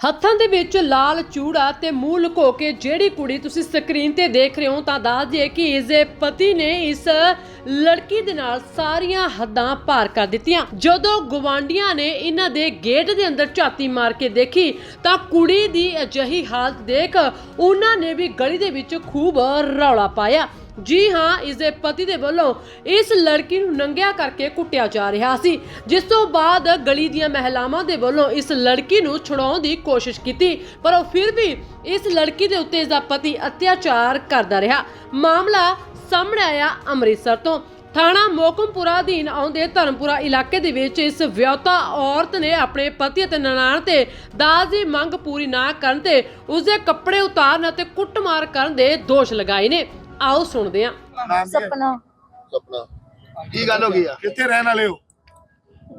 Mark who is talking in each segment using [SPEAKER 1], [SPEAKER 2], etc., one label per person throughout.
[SPEAKER 1] ਹੱਥਾਂ ਦੇ ਵਿੱਚ ਲਾਲ ਚੂੜਾ ਤੇ ਮੂੰਹ ਲੁਕੋ ਕੇ ਜਿਹੜੀ ਕੁੜੀ ਤੁਸੀਂ ਸਕਰੀਨ ਤੇ ਦੇਖ ਰਹੇ ਹੋ ਤਾਂ ਦੱਸ ਦਈਏ ਕਿ ਇਸ ਦੇ ਪਤੀ ਨੇ ਇਸ ਲੜਕੀ ਦੇ ਨਾਲ ਸਾਰੀਆਂ ਹੱਦਾਂ ਪਾਰ ਕਰ ਦਿੱਤੀਆਂ। ਜਦੋਂ ਗਵਾਂਡੀਆਂ ਨੇ ਇਹਨਾਂ ਦੇ ਗੇਟ ਦੇ ਅੰਦਰ ਝਾਤੀ ਮਾਰ ਕੇ ਦੇਖੀ ਤਾਂ ਕੁੜੀ ਦੀ ਅਜਿਹੀ ਹਾਲਤ ਦੇਖ ਉਹਨਾਂ ਨੇ ਵੀ ਗਲੀ ਦੇ ਵਿੱਚ ਖੂਬ ਰੌਲਾ ਪਾਇਆ। ਜੀ ਹਾਂ, ਇਸ ਦੇ ਪਤੀ ਦੇ ਵੱਲੋਂ ਇਸ ਲੜਕੀ ਨੂੰ ਨੰਗਿਆ ਕਰਕੇ ਕੁੱਟਿਆ ਜਾ ਰਿਹਾ ਸੀ। ਜਿਸ ਤੋਂ ਬਾਅਦ ਗਲੀ ਦੀਆਂ ਮਹਿਲਾਵਾਂ ਦੇ ਵੱਲੋਂ ਇਸ ਲੜਕੀ ਨੂੰ ਛੁਡਾਉਣ ਦੀ ਕੋਸ਼ਿਸ਼ ਕੀਤੀ, ਪਰ ਉਹ ਫਿਰ ਵੀ ਇਸ ਲੜਕੀ ਦੇ ਉੱਤੇ ਇਸ ਦਾ ਪਤੀ ਅਤਿਆਚਾਰ ਕਰਦਾ ਰਿਹਾ। ਮਾਮਲਾ ਸਾਹਮਣੇ ਆਇਆ ਅੰਮ੍ਰਿਤਸਰ ਤੋਂ। ਥਾਣਾ ਮੋਕਮਪੁਰਾ ਅਧੀਨ ਆਉਂਦੇ ਧਰਮਪੁਰਾ ਇਲਾਕੇ ਦੇ ਵਿੱਚ ਇਸ ਵਿਆਹੁਤਾ ਔਰਤ ਨੇ ਆਪਣੇ ਪਤੀ ਅਤੇ ਨਨਾਣ ਤੇ ਦਾਜ ਦੀ ਮੰਗ ਪੂਰੀ ਨਾ ਕਰਨ ਤੇ ਉਸਦੇ ਕੱਪੜੇ ਉਤਾਰਨ ਅਤੇ ਕੁੱਟਮਾਰ ਕਰਨ ਦੇ ਦੋਸ਼ ਲਗਾਏ ਨੇ। ਆਓ ਸੁਣਦੇ ਹਾਂ।
[SPEAKER 2] ਨਾਮ ਕੀ ਹੈ?
[SPEAKER 3] ਸਪਨਾ।
[SPEAKER 4] ਸਪਨਾ।
[SPEAKER 2] ਕੀ ਗੱਲ ਹੋ ਗਈ ਆ? ਕਿੱਥੇ ਰਹਿਣ ਵਾਲੇ ਹੋ?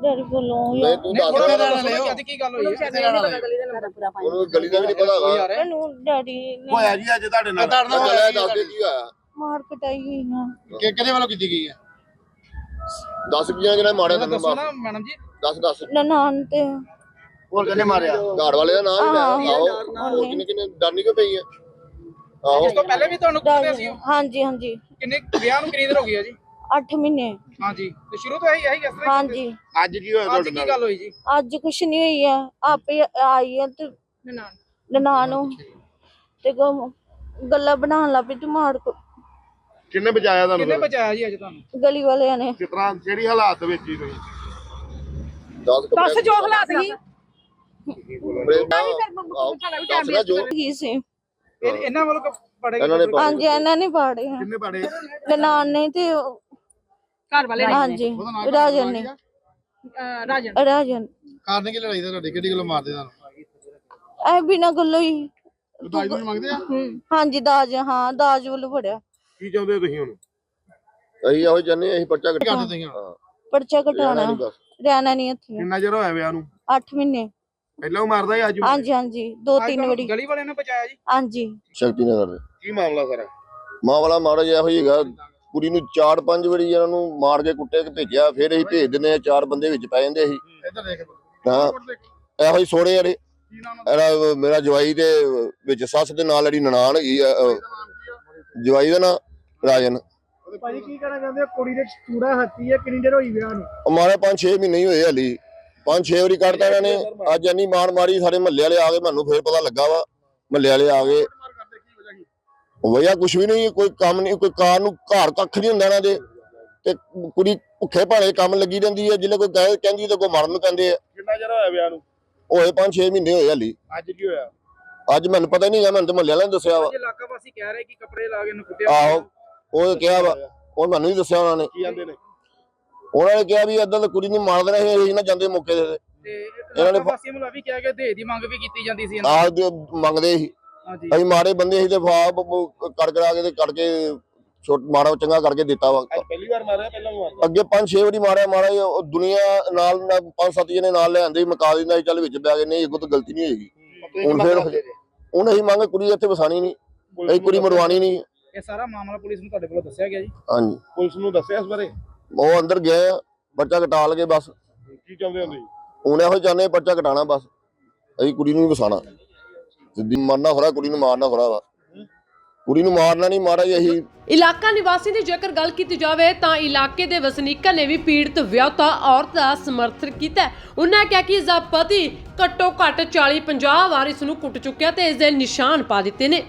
[SPEAKER 3] ਡਰ ਬੋਲੋਂ
[SPEAKER 4] ਨਹੀਂ ਤੂੰ ਦੱਸ
[SPEAKER 2] ਕਿੱਥੇ
[SPEAKER 4] ਰਿਹਾ
[SPEAKER 2] ਰਹਿਣ ਵਾਲੇ ਹੋ?
[SPEAKER 5] ਅੱਜ ਕੀ ਗੱਲ ਹੋਈ ਹੈ
[SPEAKER 2] ਕਿੱਥੇ ਰਹਿਣ ਵਾਲੇ?
[SPEAKER 4] ਉਹਨੂੰ ਗਲੀ ਦਾ ਵੀ ਨਹੀਂ ਪਤਾ ਹੈਗਾ।
[SPEAKER 3] ਮੈਨੂੰ ਡੈਡੀ ਨੇ
[SPEAKER 2] ਹੋਇਆ ਜੀ ਅੱਜ ਤੁਹਾਡੇ ਨਾਲ?
[SPEAKER 4] ਇਹ ਦੱਸ ਦੇ ਕੀ ਹੋਇਆ?
[SPEAKER 3] ਮਾਰ ਕਟਾਈ ਹੋਈ ਨਾ
[SPEAKER 2] ਕਿ ਕਿਹਦੇ ਵੱਲੋਂ ਕੀਤੀ ਗਈ ਹੈ
[SPEAKER 4] ਦੱਸ ਕੀ ਜਿਹੜਾ ਮਾਰਿਆ ਤੈਨੂੰ
[SPEAKER 5] ਦੱਸੋ ਨਾ ਮੈਡਮ ਜੀ।
[SPEAKER 4] ਦੱਸ ਦੱਸ।
[SPEAKER 3] ਨਨਾਣ ਤੇ।
[SPEAKER 2] ਹੋਰ ਕਿਹਨੇ ਮਾਰਿਆ?
[SPEAKER 4] ਘਾੜ ਵਾਲੇ ਦਾ ਨਾਮ। ਹੀ ਲੈ ਆਓ ਕਿੰਨੇ ਕਿੰਨੇ ਡਰਨੀ ਕਿਉਂ ਪਈ ਹੈ
[SPEAKER 5] ਇਸ ਤੋਂ ਪਹਿਲੇ ਵੀ ਤੁਹਾਨੂੰ ਕੁੱਟਦੇ ਸੀ?
[SPEAKER 3] ਡਰ ਹਾਂਜੀ ਹਾਂਜੀ।
[SPEAKER 5] ਕਿੰਨੇ ਵਿਆਹ ਨੂੰ ਕਿੰਨੀ ਦੇਰ ਹੋ ਗਈ ਹੈ ਜੀ?
[SPEAKER 3] 8 ਮਹੀਨੇ।
[SPEAKER 5] ਹਾਂਜੀ ਤੇ ਸ਼ੁਰੂ ਤੋਂ ਇਹੀ ਇਹੀ ਇਸ ਤਰ੍ਹਾਂ ਹੀ
[SPEAKER 3] ਹਾਂਜੀ।
[SPEAKER 2] ਅੱਜ ਕੀ ਹੋਇਆ
[SPEAKER 5] ਅੱਜ
[SPEAKER 2] ਤੁਹਾਡੇ
[SPEAKER 5] ਕੀ
[SPEAKER 2] ਨਾਲ?
[SPEAKER 5] ਗੱਲ ਹੋਈ ਜੀ?
[SPEAKER 3] ਅੱਜ ਕੁਛ ਨਹੀਂ ਹੋਈ ਆ। ਆਪੇ ਆਈ ਆ ਤੇ
[SPEAKER 5] ਨਨਾਣ।
[SPEAKER 3] ਨਨਾਣ ਨੂੰ। ਤੇ ਗ- ਗੱਲਾਂ ਬਣਾਉਣ ਲੱਗ ਪਈ ਤੇ ਮਾਰ ਕੋ
[SPEAKER 2] ਕਿੰਨੇ ਬਚਾਇਆ ਤੁਹਾਨੂੰ
[SPEAKER 5] ਕਿੰਨੇ
[SPEAKER 2] ਫਿਰ?
[SPEAKER 5] ਬਚਾਇਆ ਜੀ ਅੱਜ ਤੁਹਾਨੂੰ?
[SPEAKER 3] ਗਲੀ ਵਾਲਿਆਂ ਨੇ।
[SPEAKER 2] ਕਿਸ ਤਰ੍ਹਾਂ ਜਿਹੜੀ ਹਾਲਾਤ ਵਿੱਚ ਹੀ ਤੁਸੀਂ?
[SPEAKER 4] ਦੱਸ ਕੱਪੜੇ
[SPEAKER 5] ਜੋ ਹਾਲਾਤ ਸੀ।
[SPEAKER 4] ਆਹੋ, ਦੱਸ ਨਾ ਜੋ
[SPEAKER 3] ਕੀ ਸੀ।
[SPEAKER 5] ਇਹ- ਇਹਨਾਂ ਵੱਲੋਂ ਕ- ਬੜੇ
[SPEAKER 4] ਇਹਨਾਂ ਨੇ ਪਾ-
[SPEAKER 3] ਹਾਂਜੀ ਇਹਨਾਂ ਨੇ ਪਾੜੇ ਆ।
[SPEAKER 2] ਕਿੰਨੇ ਪੜੇ
[SPEAKER 3] ਨਨਾਣ ਨੇ ਤੇ ਉਹ-
[SPEAKER 5] ਘਰ ਵਾਲੇ
[SPEAKER 3] ਹਾਂਜੀ ਰਾਜਨ ਨੇ।
[SPEAKER 5] ਰਾਜਨ।
[SPEAKER 3] ਰਾਜਨ।
[SPEAKER 2] ਕਾਰਨ ਕੀ ਲੜਾਈ ਦਾ ਤੁਹਾਡੇ? ਕਿਹੜੀ ਗੱਲੋਂ ਮਾਰਦੇ ਤੁਹਾਨੂੰ?
[SPEAKER 3] ਐ ਬਿਨਾ ਗੱਲੋਂ ਹੀ।
[SPEAKER 2] ਦਾਜ ਨੂੰ ਮੰਗਦੇ ਆ?
[SPEAKER 3] ਹਾਂਜੀ ਦਾਜ ਹਾਂ ਦਾਜ ਵੱਲੋਂ ਫੜਿਆ।
[SPEAKER 2] ਕੀ ਚਾਹੁੰਦੇ ਹੋ ਤੁਸੀਂ ਹੁਣ?
[SPEAKER 4] ਅਸੀਂ ਇਹੋ ਜੰਨੇ ਅਸੀਂ ਪਰਚਾ ਕੱਟ
[SPEAKER 2] ਕਰਦੇ ਤੁਸੀਂ
[SPEAKER 4] ਹਾਂ
[SPEAKER 3] ਪਰਚਾ ਕਟਾਉਣਾ। ਰਹਿਣਾ ਨਹੀਂ ਇੱਥੇ।
[SPEAKER 2] ਕਿੰਨਾ ਚਿਰ ਹੋਇਆ ਵਿਆਹ ਨੂੰ?
[SPEAKER 3] 8 ਮਹੀਨੇ।
[SPEAKER 2] ਪਹਿਲਾਂ ਉਹ ਮਾਰਦਾ ਸੀ ਅੱਜ ਵੀ?
[SPEAKER 3] ਹਾਂਜੀ ਹਾਂਜੀ। ਦੋ ਤਿੰਨ ਵਾਰੀ।
[SPEAKER 5] ਗਲੀ ਵਾਲਿਆਂ ਨੇ ਬਚਾਇਆ ਜੀ।
[SPEAKER 3] ਹਾਂਜੀ।
[SPEAKER 4] ਸ਼ਕਤੀ ਨਗਰ ਦੇ।
[SPEAKER 2] ਕੀ ਮਾਮਲਾ ਸਾਰਾ?
[SPEAKER 4] ਮਾਂ ਵਾਲਾ ਮਾੜਾ ਜਿਹਾ ਹੋਈ ਹੈਗਾ ਕੁੜੀ ਨੂੰ ਚਾਰ ਪੰਜ ਵਾਰੀ ਇਹਨਾਂ ਨੂੰ ਮਾਰ ਕੇ ਕੁੱਟੇ ਕੇ ਭੇਜਿਆ ਫਿਰ ਅਸੀਂ ਭੇਜ ਦਿੰਦੇ ਆ ਚਾਰ ਬੰਦੇ ਵਿੱਚ ਪੈ ਜਾਂਦੇ ਸੀ
[SPEAKER 2] ਇੱਧਰ ਦੇਖ।
[SPEAKER 4] ਹਾਂ। ਇਹੋ ਹੀ ਸੋੜੇ ਵਾਲੇ
[SPEAKER 2] ਕੀ ਨਾਮ
[SPEAKER 4] ਇਹਦਾ ਮੇਰਾ ਜਵਾਈ ਦੇ ਵਿੱਚ ਸੱਸ ਦੇ ਨਾਲ ਜਿਹੜੀ ਨਨਾਣ ਹੈਗੀ ਆ ਅਹ, ਜਵਾਈ ਦਾ ਨਾਂ ਰਾਜਨ।
[SPEAKER 6] ਭਾਜੀ ਕੀ ਕਹਿਣਾ ਚਾਹੁੰਦੇ ਹੋ? ਕੁੜੀ ਦੇ ਚੂੜਾ ਹੱਤੀ ਹੈ ਕਿੰਨੀ ਦੇਰ ਹੋਈ ਵਿਆਹ ਨੂੰ?
[SPEAKER 4] ਹਮਾਰੇ 5-6 ਮਹੀਨੇ ਹੀ ਹੋਏ ਹਲੀ। 5-6 ਵਾਰੀ ਕੱਢਤਾ ਇਹਨਾਂ ਨੇ। ਅੱਜ ਇੰਨੀ ਮਾਰ ਮਾਰੀ ਸਾਰੇ ਮਹੱਲੇ ਵਾਲੇ ਆ ਗਏ ਮੈਨੂੰ ਫੇਰ ਪਤਾ ਲੱਗਾ ਵਾ। ਮਹੱਲੇ ਵਾਲੇ ਆ ਗਏ। ਵਜ੍ਹਾ ਕੁਛ ਵੀ ਨਹੀਂ ਕੋਈ ਕੰਮ ਨਹੀਂ ਕੋਈ ਕਾਰ ਨੂੰ ਘਰ ਕੱਖ ਨਹੀਂ ਹੁੰਦਾ ਇਹਨਾਂ ਦੇ। ਤੇ ਕੁੜੀ ਭੁੱਖੇ ਭਾਣੇ ਕੰਮ ਲੱਗੀ ਰਹਿੰਦੀ ਹੈ ਜਿੱਲੇ ਕੋਈ ਕਹੇ ਕਹਿੰਦੀ ਤੇ ਕੋਈ ਮਰਨ ਨੂੰ ਕਹਿੰਦੇ ਆ।
[SPEAKER 2] ਕਿੰਨਾ ਚਿਰ ਹੋਇਆ ਵਿਆਹ ਨੂੰ?
[SPEAKER 4] ਹੋਏ 5-6 ਮਹੀਨੇ ਹੋਏ ਹਲੀ।
[SPEAKER 2] ਅੱਜ ਕੀ ਹੋਇਆ?
[SPEAKER 4] ਅੱਜ ਮੈਨੂੰ ਪਤਾ ਨਹੀਂ ਹੈ ਮੈਨੂੰ ਤੇ ਮਹੱਲੇ ਵਾਲਿਆਂ ਨੇ ਦੱਸਿਆ ਵਾ।
[SPEAKER 5] ਅੱਜ ਇਲਾਕਾ ਵਾਸੀ ਕਹਿ ਰਹੇ ਕਿ ਕੱਪੜੇ ਲਾ ਕੇ ਇਹਨੂੰ ਕੁੱਟਿਆ।
[SPEAKER 4] ਆਹੋ ਉਹ ਕਿਹਾ ਵਾ ਉਹ ਮੈਨੂੰ ਨਹੀਂ ਦੱਸਿਆ ਉਹਨਾਂ ਨੇ।
[SPEAKER 2] ਕੀ ਆਂਦੇ ਨੇ?
[SPEAKER 4] ਉਹਨਾਂ ਨੇ ਕਿਹਾ ਵੀ ਏਦਾਂ ਤਾਂ ਕੁੜੀ ਨੂੰ ਮਾਰ ਦੇਣਾ ਸੀ ਅਸੀਂ ਨਾ ਜਾਂਦੇ ਮੌਕੇ ਤੇ।
[SPEAKER 5] ਤੇ
[SPEAKER 4] ਇਹਨਾਂ ਨੇ
[SPEAKER 5] ਵਾਸੀ ਵੱਲੋਂ ਵੀ ਕਿਹਾ ਕਿ ਦੇ ਦੀ ਮੰਗ ਵੀ ਕੀਤੀ ਜਾਂਦੀ ਸੀ ਇਹਨਾਂ
[SPEAKER 4] ਆਹ ਦੇ ਮੰਗਦੇ ਸੀ।
[SPEAKER 5] ਹਾਂਜੀ।
[SPEAKER 4] ਅਸੀਂ ਮਾਰੇ ਬੰਦੇ ਸੀ ਤੇ ਫਾਬ ਕਰ ਕਰਾ ਕੇ ਤੇ ਕਰਕੇ ਛੋਟ ਮਾੜਾ ਚੰਗਾ ਕਰਕੇ ਦਿੱਤਾ ਵਾ।
[SPEAKER 2] ਅੱਜ ਪਹਿਲੀ ਵਾਰ ਮਾਰਿਆ ਪਹਿਲਾਂ ਵੀ ਮਾਰਦਾ
[SPEAKER 4] ਅੱਗੇ ਪੰਜ ਛੇ ਵਾਰੀ ਮਾਰਿਆ ਮਾਰਾ ਉਹ ਦੁਨੀਆ ਨਾਲ ਨਾ ਪੰਜ ਸੱਤ ਜਣੇ ਨਾਲ ਲੈ ਆਂਦੇ ਮਕਾ ਦਿੰਦਾ ਸੀ, ਚੱਲ ਵਿੱਚ ਬੈ ਗਏ ਨਹੀਂ ਅੱਗੋਂ ਤਾਂ ਗਲਤੀ ਨਹੀਂ ਹੋਏਗੀ। ਹੁਣ ਫਿਰ ਹੁਣ ਅਸੀਂ ਮੰਗ ਕੁੜੀ ਇੱਥੇ ਵਸਾਣੀ ਨਹੀਂ। ਅਸੀਂ ਕੁੜੀ ਮਰਵਾਣੀ ਨਹੀਂ।
[SPEAKER 5] ਇਹ ਸਾਰਾ ਮਾਮਲਾ ਪੁਲਿਸ ਨੂੰ ਤੁਹਾਡੇ ਵੱਲੋਂ ਦੱਸਿਆ ਗਿਆ ਜੀ।
[SPEAKER 4] ਹਾਂਜੀ।
[SPEAKER 2] ਪੁਲਿਸ ਨੂੰ ਦੱਸਿਆ ਇਸ ਬਾਰੇ?
[SPEAKER 4] ਉਹ ਅੰਦਰ ਗਏ ਆ, ਪਰਚਾ ਕਟਾ ਲਗੇ ਬਸ।
[SPEAKER 2] ਕੀ ਚਾਹੁੰਦੇ ਹੋ ਤੁਸੀਂ?
[SPEAKER 4] ਹੁਣ ਇਹੋ ਚਾਹੁੰਦੇ ਪਰਚਾ ਕਟਾਣਾ ਬਸ। ਅਸੀਂ ਕੁੜੀ ਨੂੰ ਵਸਾਣਾ ਸਿੱਧੀ ਮਾਰਨਾ ਖਰਾ ਕੁੜੀ ਨੂੰ ਮਾਰਨਾ ਖਰਾ ਵਾ। ਕੁੜੀ ਨੂੰ ਮਾਰਨਾ ਨਹੀਂ ਮਾਰਾ ਜੀ ਅਸੀਂ
[SPEAKER 1] ਇਲਾਕਾ ਨਿਵਾਸੀ ਦੀ ਜੇਕਰ ਗੱਲ ਕੀਤੀ ਜਾਵੇ ਤਾਂ ਇਲਾਕੇ ਦੇ ਵਸਨੀਕਾਂ ਨੇ ਵੀ ਪੀੜਤ ਵਿਆਹੁਤਾ ਔਰਤ ਦਾ ਸਮਰਥਨ ਕੀਤਾ। ਉਹਨਾਂ ਕਿਹਾ ਕਿ ਇਸ ਦਾ ਪਤੀ ਘੱਟੋ ਘੱਟ 40-50 ਵਾਰ ਇਸ ਨੂੰ ਕੁੱਟ ਚੁੱਕਿਆ ਤੇ ਇਸ ਦੇ ਨਿਸ਼ਾਨ ਪਾ ਦਿੱਤੇ ਨੇ।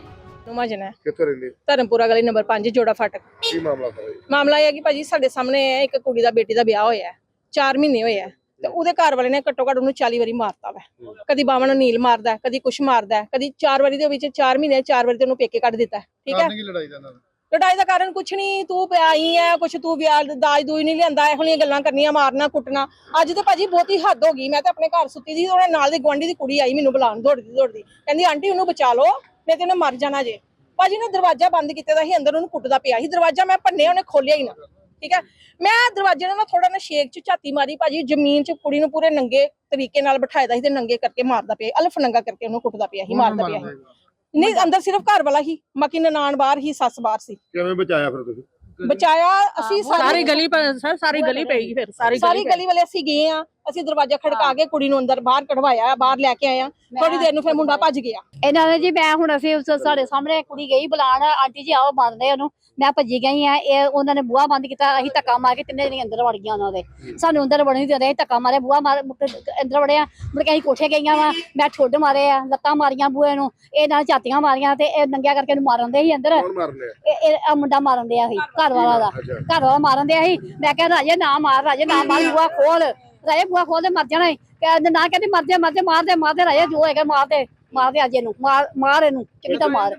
[SPEAKER 7] ਮਜਨ ਹੈ।
[SPEAKER 2] ਕਿੱਥੇ ਰਹਿੰਦੇ
[SPEAKER 7] ਧਰਮਪੁਰਾ ਗਲੀ ਨੰਬਰ 5 ਜੋੜਾ ਫਾਟਕ।
[SPEAKER 2] ਕੀ ਮਾਮਲਾ ਸਾਰਾ ਜੀ?
[SPEAKER 7] ਮਾਮਲਾ ਇਹ ਹੈ ਕਿ ਭਾਜੀ ਸਾਡੇ ਸਾਹਮਣੇ ਹੈ ਇੱਕ ਕੁੜੀ ਦਾ ਬੇਟੀ ਦਾ ਵਿਆਹ ਹੋਇਆ ਹੈ 4 ਮਹੀਨੇ ਹੋਏ ਆ ਤੇ ਉਹਦੇ ਘਰ ਵਾਲੇ ਨੇ ਘੱਟੋ ਘੱਟ ਉਹਨੂੰ 40 ਵਾਰੀ ਮਾਰਤਾ ਵਾ। ਕਦੀ ਬਾਵਾਂ ਨੂੰ ਨੀਲ ਮਾਰਦਾ ਹੈ, ਕਦੀ ਕੁਛ ਮਾਰਦਾ ਹੈ, ਕਦੀ 4 ਵਾਰੀ ਦੇ ਵਿੱਚ 4 ਮਹੀਨੇ 4 ਵਾਰੀ ਤੇ ਉਹਨੂੰ ਪੇਕੇ ਕੱਢ ਦਿੱਤਾ ਹੈ, ਠੀਕ ਹੈ?
[SPEAKER 2] ਲੜਾਈ ਦਾ ਨਾਲ
[SPEAKER 7] ਲੜਾਈ ਦਾ ਕਾਰਨ ਕੁਛ ਨਹੀਂ ਤੂੰ ਪਿਆਈ ਹੈ ਕੁਛ ਤੂੰ ਵਿਆਹ ਦਾਜ ਦੂਜ ਨਹੀਂ ਲਿਆਂਦਾ ਇਹੋ ਜਿਹੀਆਂ ਗੱਲਾਂ ਕਰਨੀਆਂ ਮਾਰਨਾ ਕੁੱਟਣਾ। ਅੱਜ ਤੇ ਭਾਜੀ ਬਹੁਤੀ ਹੱਦ ਹੋ ਗਈ ਮੈਂ ਤੇ ਆਪਣੇ ਘਰ ਸੁੱਤੀ ਸੀ ਉਹਨੇ ਨਾਲ ਦੀ ਗੁਆਂਢੀ ਦੀ ਕੁੜੀ ਆਈ ਮੈਨੂੰ ਬੁਲਾਉਣ ਦੌੜਦੀ ਦੌੜਦੀ ਕਹਿੰਦੀ ਆਂਟੀ ਉਹਨੂੰ ਬਚਾ ਲਓ। ਨਹੀਂ ਤੇ ਉਹਨੇ ਮਰ ਜਾਣਾ ਜੇ। ਭਾਜੀ ਨੇ ਦਰਵਾਜ਼ਾ ਬੰਦ ਕੀਤਾ ਦਾ ਸੀ ਅੰਦਰ ਉਹਨੂੰ ਕੁੱਟਦਾ ਪਿਆ। ਸੀ ਦਰਵਾਜ਼ਾ ਮੈਂ ਭੰਨੇ ਉਹਨੇ ਖੋਲਿਆ ਹੀ ਨਾ। ਠੀਕ ਹੈ? ਮੈਂ ਦਰਵਾਜ਼ੇ ਨਾਲ ਨਾ ਥੋੜਾ ਨਾ ਸ਼ੇਕ ਚ ਝਾਤੀ ਮਾਰੀ ਭਾਜੀ ਜ਼ਮੀਨ ਚ ਕੁੜੀ ਨੂੰ ਪੂਰੇ ਨੰਗੇ ਤਰੀਕੇ ਨਾਲ ਬਿਠਾਇਦਾ ਸੀ ਤੇ ਨੰਗੇ ਕਰਕੇ ਮਾਰਦਾ ਪਿਆ ਅਲਫ ਨੰਗਾ ਕਰਕੇ ਉਹਨੂੰ ਕੁੱਟਦਾ ਪਿਆ ਸੀ ਮਾਰਦਾ ਪਿਆ ਸੀ। ਨਹੀਂ ਅੰਦਰ ਸਿਰਫ ਘਰ ਵਾਲਾ ਹੀ ਬਾਕੀ ਨਨਾਣ ਬਾਹਰ ਹੀ ਸੱਸ ਬਾਹਰ ਸੀ।
[SPEAKER 2] ਕਿਵੇਂ ਬਚਾਇਆ ਫਿਰ ਤੁਸੀਂ?
[SPEAKER 7] ਬਚਾਇਆ ਅਸੀਂ
[SPEAKER 8] ਸਾਰੀ ਗਲੀ ਪਰ ਸਰ ਸਾਰੀ ਗਲੀ ਪਈ ਫਿਰ ਸਾਰੀ ਗਲੀ
[SPEAKER 7] ਵਾਲੇ ਅਸੀਂ ਗਏ ਆ। ਅਸੀਂ ਦਰਵਾਜ਼ਾ ਖੜਕਾ ਕੇ ਕੁੜੀ ਨੂੰ ਅੰਦਰ ਬਾਹਰ ਕਢਵਾਇਆ ਬਾਹਰ ਲੈ ਕੇ ਆਇਆ। ਥੋੜੀ ਦੇਰ ਨੂੰ ਫਿਰ ਮੁੰਡਾ ਭੱਜ ਗਿਆ।
[SPEAKER 8] ਇਹਨਾਂ ਨੇ ਜੀ ਮੈਂ ਹੁਣ ਅਸੀਂ ਉਸ- ਸਾਡੇ ਸਾਹਮਣੇ ਕੁੜੀ ਗਈ ਬੁਲਾਣ ਆਂਟੀ ਜੀ ਆਓ ਬੰਦੇ ਉਹਨੂੰ। ਮੈਂ ਭੱਜੀ ਗਈ ਆ ਇਹ ਉਹਨਾਂ ਨੇ ਬੂਹਾ ਬੰਦ ਕੀਤਾ ਅਸੀਂ ਧੱਕਾ ਮਾਰ ਕੇ ਤਿੰਨੇ ਜਣੇ ਅੰਦਰ ਵੜ ਗਈਆਂ ਉਹਨਾਂ ਦੇ। ਸਾਨੂੰ ਅੰਦਰ ਵੜਨ ਨਹੀਂ ਰਹੇ ਧੱਕਾ ਮਾਰੇ ਬੂਹਾ ਮਾਰ ਮੁੜ ਕੇ ਅੰਦਰ ਵੜਿਆ ਮੁੜ ਕੇ ਅਸੀਂ ਕੋਠੇ ਗਈਆਂ ਵਾ ਮੈਂ ਠੁੱਡ ਮਾਰੇ ਆ ਲੱਤਾਂ ਮਾਰੀਆਂ ਬੂਹੇ ਨੂੰ। ਇਹ ਨਾਲ ਝਾਤੀਆਂ ਮਾਰੀਆਂ ਤੇ ਇਹ ਨੰਗਿਆ ਕਰਕੇ ਇਹਨੂੰ ਮਾਰਨ ਦੇ ਸੀ ਅੰਦਰ।
[SPEAKER 2] ਕੌਣ ਮਾਰ ਲਿਆ
[SPEAKER 8] ਇਹ ਇਹ ਆਹ ਮੁੰਡਾ ਮਾਰਨ ਦਿਆ ਸੀ ਘਰ ਵਾਲਾ ਦਾ। ਘਰ ਵਾਲਾ ਮਾਰਨ ਦਿਆ ਸੀ। ਮੈਂ ਕਿਹਾ ਰਾਜੇ ਨਾ ਮਾਰ ਰਾਜੇ ਨਾ ਮਾਰ ਬੂਹਾ ਖੋਲ। ਰਾਜੇ ਬੂਹਾ ਖੋਲ ਦੇ ਮਰ ਜਾਣਾ ਈ। ਕਹਿੰਦੇ ਨਾ ਕਹਿੰਦੀ ਮਰ ਜਾ ਮਰ ਜਾ ਮਾਰ ਦੇ ਮਾਰ ਦੇ ਰਾਜੇ ਜੋ ਹੈਗਾ ਮਾਰ ਦੇ ਮਾਰ ਦੇ ਅੱਜ ਇਹਨੂੰ ਮਾਰ ਮਾਰ ਇਹਨੂੰ ਚੰਗੀ ਤਰ੍ਹਾਂ ਮਾਰ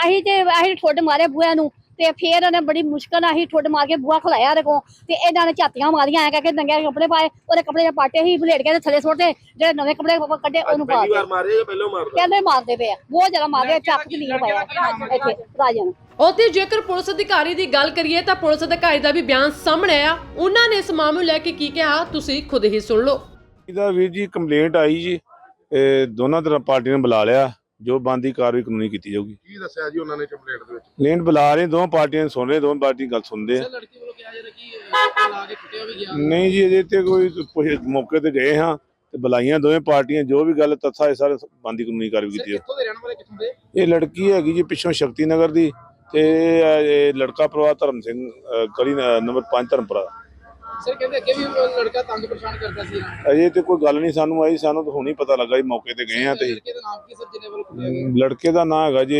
[SPEAKER 8] ਅਸੀਂ ਤੇ ਅਸੀਂ ਠੁੱਡ ਮਾਰੇ ਬੂਹੇ ਨੂੰ ਤੇ ਫੇਰ ਉਹਨੇ ਬੜੀ ਮੁਸ਼ਕਲ ਨਾਲ ਅਸੀਂ ਠੁੱਡ ਮਾਰ ਕੇ ਬੂਹਾ ਖਲਾਇਆ ਕੋਲ ਤੇ ਇਹਨਾਂ ਨੇ ਝਾਤੀਆਂ ਮਾਰੀਆਂ ਐ ਕਰਕੇ ਨੰਗੇ ਕੱਪੜੇ ਪਾਏ ਉਹਦੇ ਕੱਪੜੇ ਦੇ ਪਾਟੇ ਹੀ ਬਲੇਡ ਕੇ ਥੱਲੇ ਸੁੱਟਦੇ ਜਿਹੜੇ ਨਵੇਂ ਕੱਪੜੇ ਪ- ਕੱਢੇ ਉਹਨੂੰ ਪਾ ਦਿੱਤੇ।
[SPEAKER 2] ਮਾਰੇ ਜਾਂ ਪਹਿਲਾਂ ਮਾਰਦਾ
[SPEAKER 8] ਕਹਿੰਦੇ ਮਾਰਦੇ ਪਏ ਆ ਬਹੁਤ ਜ਼ਿਆਦਾ ਮਾਰਦੇ ਆ ਚੱਕ ਨਹੀਂ ਪਾਇਆ ਇੱਥੇ ਰਾਜਨ
[SPEAKER 1] ਉੱਥੇ ਜੇਕਰ ਪੁਲਿਸ ਅਧਿਕਾਰੀ ਦੀ ਗੱਲ ਕਰੀਏ ਤਾਂ ਪੁਲਿਸ ਅਧਿਕਾਰੀ ਦਾ ਵੀ ਬਿਆਨ ਸਾਹਮਣੇ ਆਇਆ। ਉਹਨਾਂ ਨੇ ਇਸ ਮਾਮਲੇ ਨੂੰ ਲੈ ਕੇ ਕੀ ਕਿਹਾ ਤੁਸੀਂ ਖੁਦ ਹੀ ਸੁਣ ਲਓ।
[SPEAKER 9] ਇਹਦਾ ਵੀਰ ਜੀ ਕੰਪਲੇਂਟ ਆਈ ਜੀ ਇਹ ਦੋਨਾਂ ਤਰ੍ਹਾਂ ਪਾਰਟੀਆਂ ਨੇ ਬੁਲਾ ਲਿਆ। ਜੋ ਬੰਦੀ ਕਾਰਵਾਈ ਕਾਨੂੰਨੀ ਕੀਤੀ ਜਾਊਗੀ।
[SPEAKER 2] ਕੀ ਦੱਸਿਆ ਜੀ ਉਹਨਾਂ ਨੇ ਕੰਪਲੇਂਟ ਦੇ ਵਿੱਚ?
[SPEAKER 9] ਕੰਪਲੇਂਟ ਬੁਲਾ ਰਹੇ ਦੋਵਾਂ ਪਾਰਟੀਆਂ ਸੁਣ ਰਹੇ ਦੋਵਾਂ ਪਾਰਟੀ ਗੱਲ ਸੁਣਦੇ ਆ।
[SPEAKER 5] ਸਰ ਲੜਕੀ ਵੱਲੋਂ ਕਿਹਾ ਜਾ ਰਿਹਾ ਕਿ ਲਾ ਕੇ ਕੁੱਟਿਆ ਵੀ ਗਿਆ।
[SPEAKER 9] ਨਹੀਂ ਜੀ ਅਜੇ ਤੇ ਕੋਈ ਪੁੱਛ- ਮੌਕੇ ਤੇ ਗਏ ਹਾਂ ਤੇ ਬੁਲਾਈਆਂ ਦੋਵੇਂ ਪਾਰਟੀਆਂ ਜੋ ਵੀ ਗੱਲ ਤੱਥਾ ਇਹ ਸਾਰੇ ਬੰਦੀ ਕਾਨੂੰਨੀ ਕਾਰਵਾਈ ਕੀਤੀ ਜਾਊ
[SPEAKER 5] ਕਿੱਥੋਂ ਦੇ ਰਹਿਣ ਵਾਲੇ ਕਿੱਥੋਂ ਦੇ?
[SPEAKER 9] ਇਹ ਲੜਕੀ ਹੈਗੀ ਜੀ ਪਿੱਛੋਂ ਸ਼ਕਤੀ ਨਗਰ ਦੀ ਤੇ ਇਹ ਇਹ ਲੜਕਾ ਪਰਿਵਾਰ ਧਰਮ ਸਿੰਘ ਅ, ਗਲੀ ਨ- ਨੰਬਰ 5 ਧਰਮਪੁਰਾ
[SPEAKER 5] ਸਰ ਕਹਿੰਦੇ ਅੱਗੇ ਵੀ ਉਹ ਲੜਕਾ ਤੰਗ ਪਰੇਸ਼ਾਨ ਕਰਦਾ ਸੀ।
[SPEAKER 9] ਅਜੇ ਤੇ ਕੋਈ ਗੱਲ ਨਹੀਂ ਸਾਨੂੰ ਆਈ ਸਾਨੂੰ ਤਾਂ ਹੁਣੀ ਪਤਾ ਲੱਗਾ ਜੀ ਮੌਕੇ ਤੇ ਗਏ ਹਾਂ ਤੇ।
[SPEAKER 5] ਲੜਕੇ ਦਾ ਨਾਮ ਕੀ ਸਰ ਜਿਹਨੇ ਵੱਲੋਂ ਕੁੱਟਿਆ ਗਿਆ
[SPEAKER 9] ਲੜਕੇ ਦਾ ਨਾਂ ਹੈਗਾ ਜੀ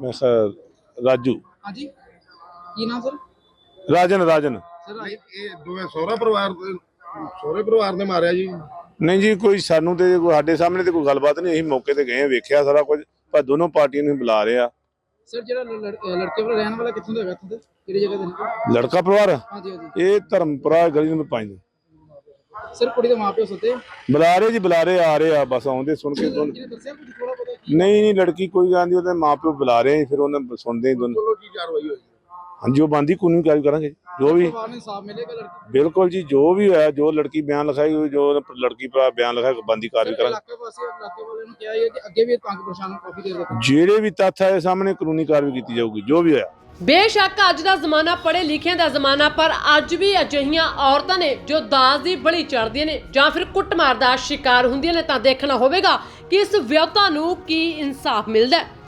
[SPEAKER 9] ਮੈਂ ਖਿਆਲ ਰਾਜੂ।
[SPEAKER 5] ਹਾਂਜੀ। ਕੀ ਨਾਮ ਸਰ?
[SPEAKER 9] ਰਾਜਨ ਰਾਜਨ।
[SPEAKER 5] ਸਰ
[SPEAKER 2] ਨਹੀਂ, ਇਹ ਦੋਵੇਂ ਸਹੁਰਾ ਪਰਿਵਾਰ ਦੇ ਸਹੁਰੇ ਪਰਿਵਾਰ ਨੇ ਮਾਰਿਆ ਜੀ।
[SPEAKER 9] ਨਹੀਂ ਜੀ ਕੋਈ ਸਾਨੂੰ ਤੇ ਕੋਈ ਸਾਡੇ ਸਾਹਮਣੇ ਤੇ ਕੋਈ ਗੱਲਬਾਤ ਨਹੀਂ ਅਸੀਂ ਮੌਕੇ ਤੇ ਗਏ ਵੇਖਿਆ ਸਾਰਾ ਕੁਝ ਪਰ ਦੋਨੋਂ ਪਾਰਟੀਆਂ ਨੂੰ ਬੁਲਾ ਰਹੇ ਆ।
[SPEAKER 5] ਸਰ ਜਿਹੜਾ ਲੜ- ਲੜ- ਲੜਕੇ ਵੱਲੋਂ ਰਹਿਣ ਵਾਲਾ ਕਿੱਥੋਂ ਦਾ ਹੈਗਾ ਇੱਥੋਂ ਦੇ ਕਿਹੜੀ ਜਗ੍ਹਾ ਦਾ
[SPEAKER 9] ਲੜਕਾ ਪਰਿਵਾਰ?
[SPEAKER 5] ਹਾਂਜੀ ਹਾਂਜੀ।
[SPEAKER 9] ਇਹ ਧਰਮਪੁਰਾ ਗਲੀ ਨੰਬਰ 5
[SPEAKER 5] ਸਰ ਕੁੜੀ ਦੇ ਮਾਪਿਓ ਸੁੱਤੇ?
[SPEAKER 9] ਬੁਲਾ ਰਹੇ ਜੀ ਬੁਲਾ ਰਹੇ ਆ ਰਹੇ ਆ ਬਸ ਆਉਂਦੇ ਸੁਣ ਕੇ ਨਹੀਂ ਨਹੀਂ ਲੜਕੀ ਕੋਈ ਨਹੀਂ ਉਹਦੇ ਮਾਪਿਓ ਬੁਲਾ ਰਹੇ ਫਿਰ ਉਹਨਾਂ ਸੁਣਦੇ ਹੀ ਦੋਨ। ਹਾਂਜੀ ਉਹ ਬੰਦੀ ਕਾਨੂੰਨੀ ਕਾਰਜ ਕਰਾਂਗੇ। ਜੋ ਵੀ
[SPEAKER 5] ਪਰਿਵਾਰ ਨੂੰ ਇਨਸਾਫ ਮਿਲੇਗਾ ਲੜਕੀ?
[SPEAKER 9] ਬਿਲਕੁਲ ਜੀ ਜੋ ਵੀ ਹੋਇਆ ਜੋ ਲੜਕੀ ਬਿਆਨ ਲਿਖਾਈ ਹੋਈ ਜੋ ਲੜਕੀ ਭਰਾ ਬਿਆਨ ਲਿਖਾਇਆ ਬੰਦੀ ਕਾਰਜ ਕਰਾਂਗੇ।
[SPEAKER 5] ਇਲਾਕੇ ਵਾਸੀ ਇਲਾਕੇ ਵਾਲਿਆਂ ਨੂੰ ਕਿਹਾ ਹੈ ਕਿ ਅੱਗੇ ਵੀ ਇਹ ਤੰਗ ਪਰੇਸ਼ਾਨ ਕਾਫੀ ਦੇਰ ਤੱਕ
[SPEAKER 9] ਜਿਹੜੇ ਵੀ ਤੱਥ ਆਏ ਸਾਹਮਣੇ ਕਾਨੂੰਨੀ ਕਾਰਵਾਈ ਕੀਤੀ ਜਾਊਗੀ ਜੋ ਵੀ ਹੋਇਆ।
[SPEAKER 1] ਬੇਸ਼ੱਕ ਅੱਜ ਦਾ ਜ਼ਮਾਨਾ ਪੜ੍ਹੇ ਲਿਖਿਆਂ ਦਾ ਜ਼ਮਾਨਾ ਪਰ ਅੱਜ ਵੀ ਅਜਿਹੀਆਂ ਔਰਤਾਂ ਨੇ ਜੋ ਦਾਜ ਦੀ ਬਲੀ ਚੜ੍ਹਦੀਆਂ ਨੇ ਜਾਂ ਫਿਰ ਕੁੱਟਮਾਰ ਦਾ ਸ਼ਿਕਾਰ ਹੁੰਦੀਆਂ ਨੇ ਤਾਂ ਦੇਖਣਾ ਹੋਵੇਗਾ ਕਿ ਇਸ ਵਿਅਤਾ ਨੂੰ ਕੀ ਇਨਸਾਫ ਮਿਲਦਾ ਹੈ।